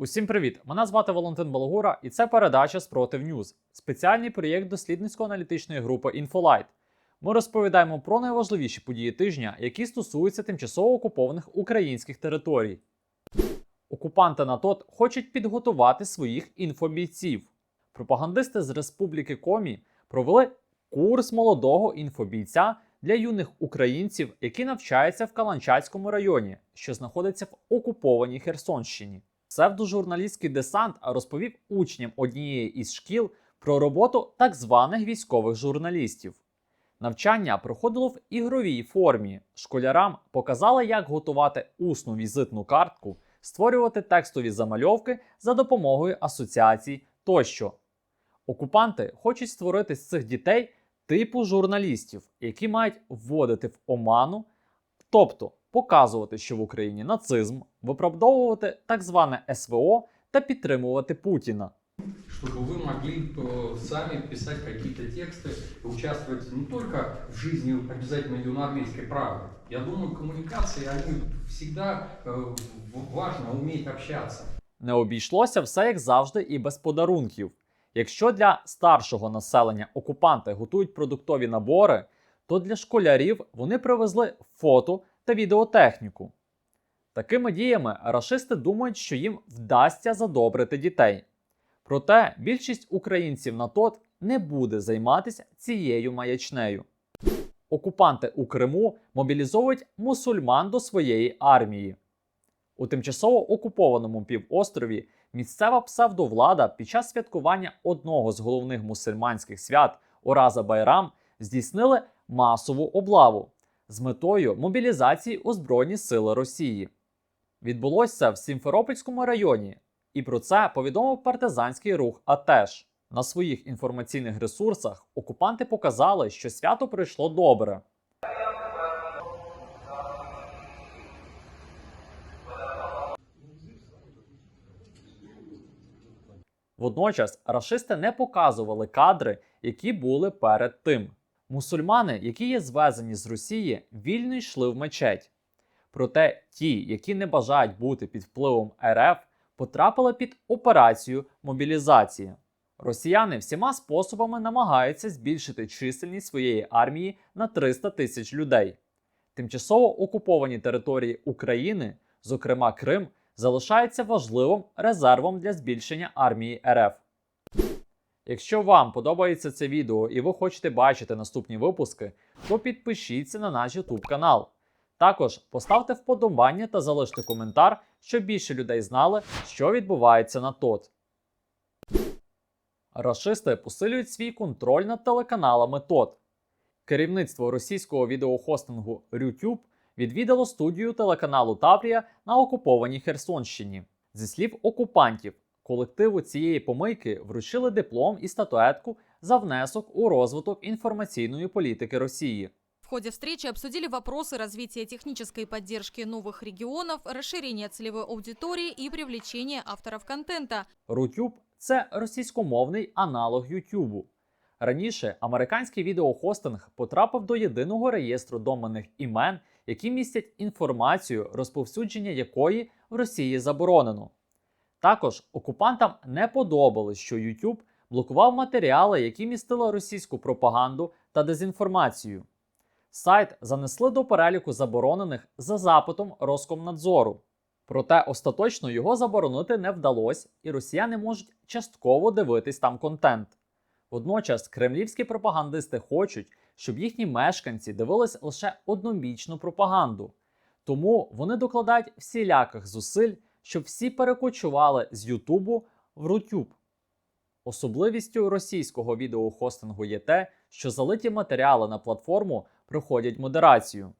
Усім привіт! Мене звати Валентин Балагура, і це передача Спротив Ньюз, спеціальний проєкт дослідницько-аналітичної групи InfoLight. Ми розповідаємо про найважливіші події тижня, які стосуються тимчасово окупованих українських територій. Окупанти на ТОТ хочуть підготувати своїх інфобійців. Пропагандисти з Республіки Комі провели курс молодого інфобійця для юних українців, які навчаються в Каланчацькому районі, що знаходиться в окупованій Херсонщині. Псевдожурналістський десант розповів учням однієї із шкіл про роботу так званих військових журналістів. Навчання проходило в ігровій формі. Школярам показали, як готувати усну візитну картку, створювати текстові замальовки за допомогою асоціацій тощо. Окупанти хочуть створити з цих дітей типу журналістів, які мають вводити в оману, тобто показувати, що в Україні нацизм, виправдовувати так зване СВО та підтримувати Путіна. чтобы вы могли э, сами писать какие-то тексты, и участвовать не только в жизни обязательно юноармейской правды. Я думаю, коммуникации, они всегда э, в- важно уметь общаться. Не обійшлося все як завжди і без подарунків. Якщо для старшого населення окупанти готують продуктові набори, то для школярів вони привезли фото та відеотехніку. Такими діями рашисти думають, що їм вдасться задобрити дітей. Проте більшість українців на ТОТ не буде займатися цією маячнею. Окупанти у Криму мобілізовують мусульман до своєї армії. У тимчасово окупованому півострові місцева псевдовлада під час святкування одного з головних мусульманських свят Ораза Байрам здійснили масову облаву з метою мобілізації у Збройні Сили Росії. Відбулося в Сімферопольському районі, і про це повідомив партизанський рух АТЕШ. На своїх інформаційних ресурсах окупанти показали, що свято пройшло добре. Водночас рашисти не показували кадри, які були перед тим. Мусульмани, які є звезені з Росії, вільно йшли в мечеть. Проте ті, які не бажають бути під впливом РФ, потрапили під операцію мобілізації. Росіяни всіма способами намагаються збільшити чисельність своєї армії на 300 тисяч людей. Тимчасово окуповані території України, зокрема Крим, залишаються важливим резервом для збільшення армії РФ. Якщо вам подобається це відео і ви хочете бачити наступні випуски, то підпишіться на наш YouTube канал. Також поставте вподобання та залиште коментар, щоб більше людей знали, що відбувається на ТОТ. Рашисти посилюють свій контроль над телеканалами ТОТ. Керівництво російського відеохостингу RuTube відвідало студію телеканалу Таврія на окупованій Херсонщині. Зі слів окупантів, колективу цієї помийки вручили диплом і статуетку за внесок у розвиток інформаційної політики Росії. В ходе встречи обсудили вопросы развития технической поддержки новых регионов, расширения целевой аудитории и привлечения авторов контента. RuTube – це російськомовний аналог Ютубу. Раніше американський відеохостинг потрапив до єдиного реєстру доменних імен, які містять інформацію, розповсюдження якої в Росії заборонено. Також окупантам не подобалось, що YouTube блокував матеріали, які містили російську пропаганду та дезінформацію. Сайт занесли до переліку заборонених за запитом Роскомнадзору. Проте остаточно його заборонити не вдалося, і росіяни можуть частково дивитись там контент. Водночас кремлівські пропагандисти хочуть, щоб їхні мешканці дивились лише однобічну пропаганду. Тому вони докладають всіляких зусиль, щоб всі перекочували з Ютубу в Рутюб. Особливістю російського відеохостингу є те, що залиті матеріали на платформу проходять модерацію.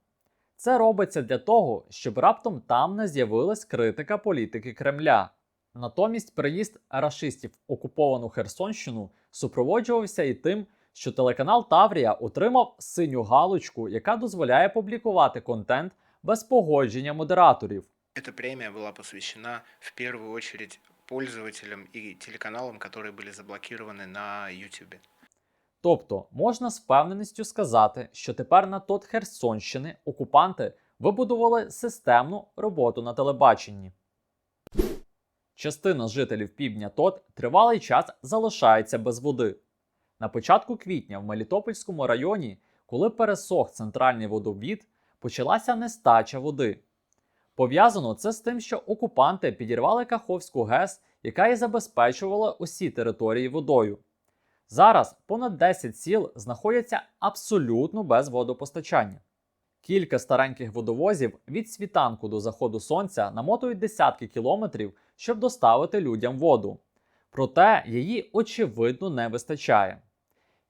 Це робиться для того, щоб раптом там не з'явилась критика політики Кремля. Натомість приїзд рашистів в окуповану Херсонщину супроводжувався і тим, що телеканал Таврія отримав синю галочку, яка дозволяє публікувати контент без погодження модераторів. Эта премия была посвящена в первую очередь пользователям и телеканалам, которые были заблокированы на YouTube. Тобто можна з впевненістю сказати, що тепер на тот Херсонщини окупанти вибудували системну роботу на телебаченні. Частина жителів півдня ТОТ тривалий час залишається без води. На початку квітня в Мелітопольському районі, коли пересох центральний водовід, почалася нестача води. Пов'язано це з тим, що окупанти підірвали Каховську ГЕС, яка і забезпечувала усі території водою. Зараз понад 10 сіл знаходяться абсолютно без водопостачання. Кілька стареньких водовозів від світанку до заходу сонця намотують десятки кілометрів, щоб доставити людям воду. Проте її очевидно не вистачає.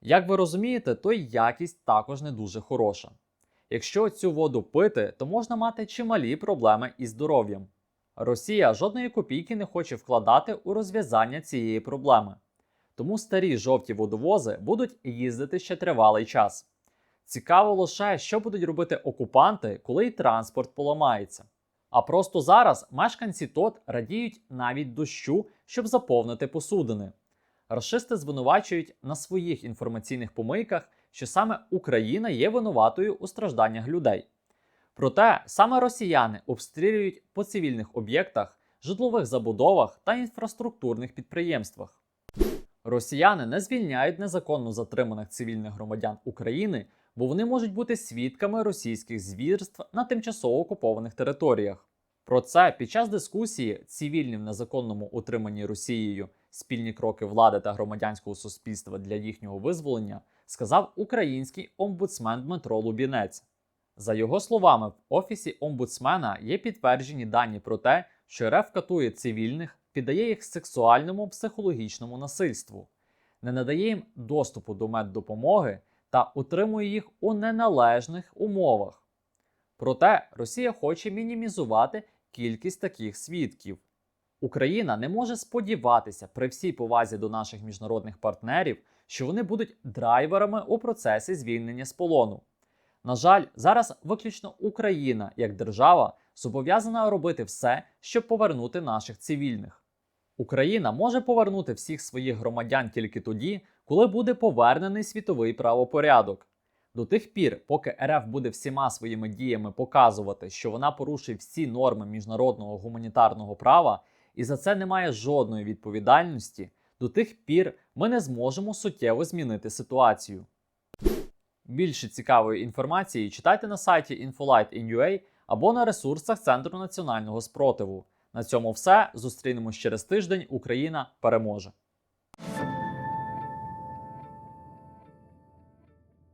Як ви розумієте, то й якість також не дуже хороша. Якщо цю воду пити, то можна мати чималі проблеми із здоров'ям. Росія жодної копійки не хоче вкладати у розв'язання цієї проблеми. Тому старі жовті водовози будуть їздити ще тривалий час. Цікаво лише, що будуть робити окупанти, коли й транспорт поламається. А просто зараз мешканці ТОТ радіють навіть дощу, щоб заповнити посудини. Рашисти звинувачують на своїх інформаційних помийках, що саме Україна є винуватою у стражданнях людей. Проте саме росіяни обстрілюють по цивільних об'єктах, житлових забудовах та інфраструктурних підприємствах. Росіяни не звільняють незаконно затриманих цивільних громадян України, бо вони можуть бути свідками російських звірств на тимчасово окупованих територіях. Про це під час дискусії цивільні в незаконному утриманні Росією спільні кроки влади та громадянського суспільства для їхнього визволення сказав український омбудсмен Дмитро Лубінець. За його словами, в офісі омбудсмена є підтверджені дані про те, що РФ катує цивільних, піддає їх сексуальному психологічному насильству, не надає їм доступу до меддопомоги та утримує їх у неналежних умовах. Проте Росія хоче мінімізувати кількість таких свідків. Україна не може сподіватися при всій повазі до наших міжнародних партнерів, що вони будуть драйверами у процесі звільнення з полону. На жаль, зараз виключно Україна як держава зобов'язана робити все, щоб повернути наших цивільних. Україна може повернути всіх своїх громадян тільки тоді, коли буде повернений світовий правопорядок. До тих пір, поки РФ буде всіма своїми діями показувати, що вона порушує всі норми міжнародного гуманітарного права, і за це немає жодної відповідальності, до тих пір ми не зможемо суттєво змінити ситуацію. Більше цікавої інформації читайте на сайті Infolight.in.ua або на ресурсах Центру національного спротиву. На цьому все. Зустрінемось через тиждень. Україна переможе!